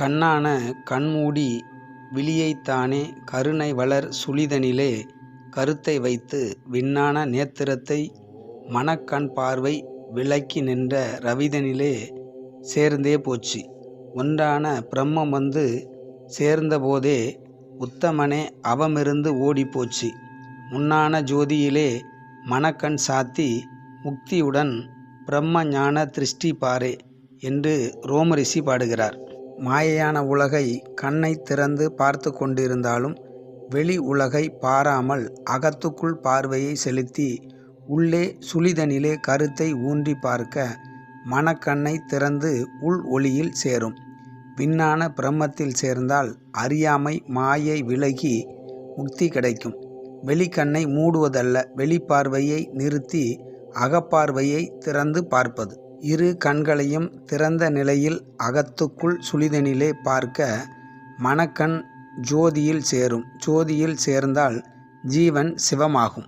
கண்ணான கண்மூடி விழியைத்தானே கருணை வளர் சுழிதனிலே கருத்தை வைத்து விண்ணான நேத்திரத்தை மனக்கண் பார்வை விலக்கி நின்ற ரவிதனிலே சேர்ந்தே போச்சு. ஒன்றான பிரம்மம் வந்து சேர்ந்தபோதே உத்தமனே அவமிருந்து ஓடிப்போச்சு முன்னான ஜோதியிலே மனக்கண் சாத்தி முக்தியுடன் பிரம்ம ஞான திருஷ்டி பாரே என்று ரோமரிஷி பாடுகிறார். மாயையான உலகை கண்ணை திறந்து பார்த்து கொண்டிருந்தாலும் வெளி உலகை பாராமல் அகத்துக்குள் பார்வையை செலுத்தி உள்ளே சுழிதனிலே கருத்தை ஊன்றி பார்க்க மனக்கண்ணை திறந்து உள் ஒளியில் சேரும். விண்ணான பிரம்மத்தில் சேர்ந்தால் அறியாமை மாயை விலகி முக்தி கிடைக்கும். வெளிக்கண்ணை மூடுவதல்ல வெளிப்பார்வையை நிறுத்தி அகப்பார்வையை திறந்து பார்ப்பது. இரு கண்களையும் திறந்த நிலையில் அகத்துக்குள் சுழிதனிலே பார்க்க மணக்கண் ஜோதியில் சேரும். ஜோதியில் சேர்ந்தால் ஜீவன் சிவமாகும்.